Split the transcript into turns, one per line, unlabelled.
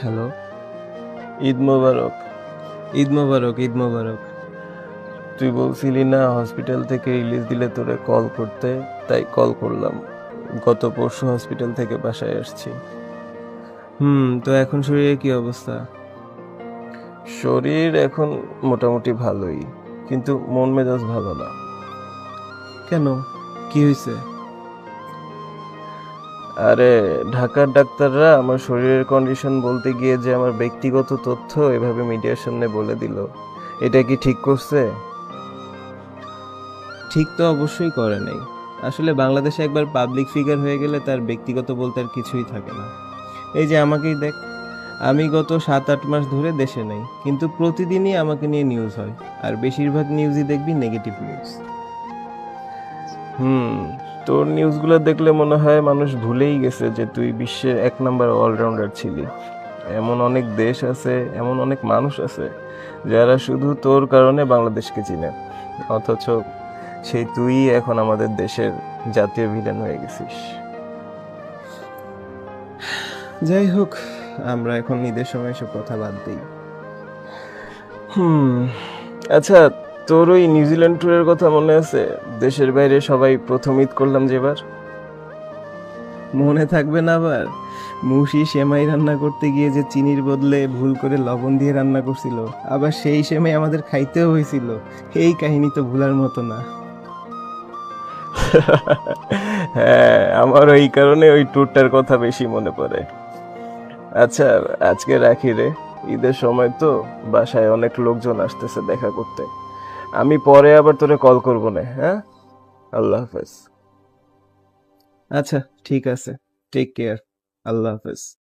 Hello.
Eid মোবারক।
ঈদ মোবারক ঈদ মোবারক।
তুই বলছিলি না হসপিটাল থেকে রিলিজ দিলে তোরে কল করতে, তাই কল করলাম। গত পরশু হসপিটাল থেকে বাসায় আসছি।
হুম, তো এখন শরীরের কি অবস্থা?
শরীর এখন মোটামুটি ভালোই, কিন্তু মন মেজাজ ভালো না।
কেন? কি হয়েছে
আরে ঢাকার ডাক্তাররা আমার শরীরের কন্ডিশন বলতে গিয়ে যে আমার ব্যক্তিগত তথ্য এভাবে মিডিয়ার সামনে বলে দিল এটা কি ঠিক করছে?
ঠিক তো অবশ্যই করে নাই। আসলে বাংলাদেশে একবার পাবলিক ফিগার হয়ে গেলে তার ব্যক্তিগত বলতে আর কিছুই থাকে না। এই যে আমাকেই দেখ আমি গত সাত আট মাস ধরে দেশে নেই কিন্তু প্রতিদিনই আমাকে নিয়ে নিউজ হয় আর বেশিরভাগ নিউজই দেখবি নেগেটিভ নিউজ
হুম তোর নিউজগুলো দেখলে মনে হয় মানুষ ভুলেই গেছে যে তুই বিশ্বের এক নম্বর অলরাউন্ডার ছিলি। এমন অনেক দেশ আছে এমন অনেক মানুষ আছে যারা শুধু তোর কারণে বাংলাদেশকে চিনে। অথচ সেই তুই এখন আমাদের দেশের জাতীয় ভিলেন হয়ে গেছিস।
যাই হোক আমরা এখন ঈদের সময় এসব কথা বাদ দিই।
হুম আচ্ছা তোর ওই নিউজিল্যান্ড ট্যুরের কথা মনে আছে? দেশের বাইরে সবাই প্রথম ঈদ করলাম যেবার
মনে থাকবে না আবার? মুশি সেমাই রান্না করতে গিয়ে যে চিনির বদলে ভুল করে লবণ দিয়ে রান্না করছিল, আবার সেই সেমাই আমাদের খাইতেও হয়েছিল। এই কাহিনী তো ভুলার মতো না।
হ্যাঁ আমার ওই কারণে ওই ট্যুরটার কথা বেশি মনে পড়ে। আচ্ছা আজকে রাখি রে। ঈদের সময় তো বাসায় অনেক লোকজন আসতেছে দেখা করতে। আমি পরে আবার তোরে কল করব না হ্যাঁ? আল্লাহ হাফেজ।
আচ্ছা ঠিক আছে। টেক কেয়ার আল্লাহ হাফেজ।